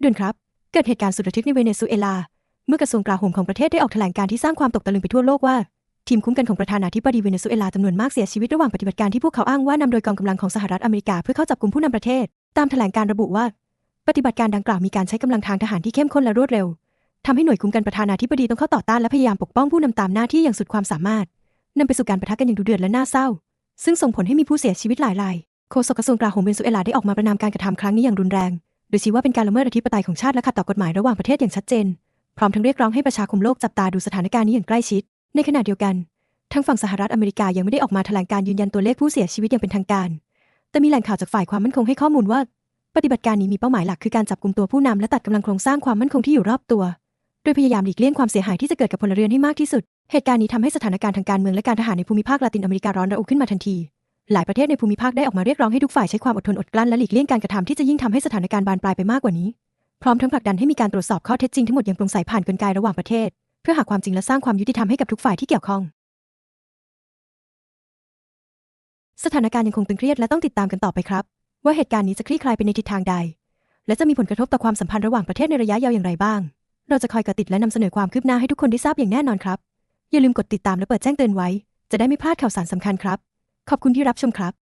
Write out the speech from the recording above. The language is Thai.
เดือนครับ เกิดเหตุการณ์สุดระทึกในเวเนซุเอลา เมื่อกระทรวงกลาโหมของประเทศได้ออกแถลงการที่สร้างความตกตะลึงไปทั่วโลกว่า ทีมคุ้มกันของประธานาธิบดีเวเนซุเอลาจำนวนมากเสียชีวิตระหว่างปฏิบัติการที่พวกเขาอ้างว่านำโดยกองกำลังของสหรัฐอเมริกาเพื่อเข้าจับกลุ่มผู้นำประเทศ ตามแถลงการระบุว่า ปฏิบัติการดังกล่าวมีการใช้กำลังทางทหารที่เข้มข้นและรวดเร็วทำให้หน่วยคุ้มกันประธานาธิบดีต้องเข้าต่อต้านและพยายามปกป้องผู้นำตามหน้าที่อย่างสุดความสามารถนำไปสู่การปะทะกันอย่างดุเดือดและน่าเศร้า ซึ่งส่งผลให้มีผู้เสียชีวิตหลายรายโฆษกกระทรวงกลาโหมเวเนซุเอลาได้ออกมาประนามการกระทำครั้งนี้อย่างรุนแรง โดยชี้ว่าเป็นการละเมิดอธิปไตยของชาติและขัดต่อกฎหมายระหว่างประเทศอย่างชัดเจน พร้อมทั้งเรียกร้องให้ประชาคมโลกจับตาดูสถานการณ์นี้อย่างใกล้ชิด ในขณะเดียวกันทางฝั่งสหรัฐอเมริกายังไม่ได้ออกมาแถลงการยืนยันตัวเลขผู้เสียชีวิตอย่างเป็นทางการ แต่มีแหล่งข่าวจากฝ่ายความมั่นคงให้ข้อมูลว่า ปฏิบัติการนี้มีเป้าหมายหลักคือการจับกลุ่มตัวผู้นำและตัดกำลังโครงสร้างความมั่นคงที่อยู่รอบตัว โดยพยายามหลีกเลี่ยงความเสียหายที่จะเกิดกับพลเรือนให้มากที่สุด เหตุการณ์นี้ทำให้สถานการณ์ทางการเมืองและการทหารในภูมิภาคลาตินอเมริการ้อนระอุขึ้นมาทันที หลายประเทศในภูมิภาคได้ออกมาเรียกร้องให้ทุกฝ่ายใช้ความอดทนอดกลั้นและหลีกเลี่ยงการกระทำที่จะยิ่งทำให้สถานการณ์บานปลายไปมากกว่านี้ พร้อมทั้งผลักดันให้มีการตรวจสอบข้อเท็จจริงทั้งหมดอย่างโปร่งใสผ่านกลไกระหว่างประเทศ เพื่อหาความจริงและสร้างความยุติธรรมให้กับทุกฝ่ายที่เกี่ยวข้อง สถานการณ์ยังคงตึงเครียดและต้องติดตามกันต่อไปครับ ว่าเหตุการณ์นี้จะคลี่คลายไปในทิศทางใด และจะมีผลกระทบต่อความสัมพันธ์ระหว่างประเทศในระยะยาวอย่างไรบ้าง เราจะคอยเกาะติดและนำเสนอความคืบหน้าให้ทุกคนได้ทราบอย่างแน่นอนครับ อย่าลืมกดติดตามและเปิดแจ้งเตือนไว้ จะได้ไม่พลาดข่าวสารสำคัญครับ ขอบคุณที่รับชมครับ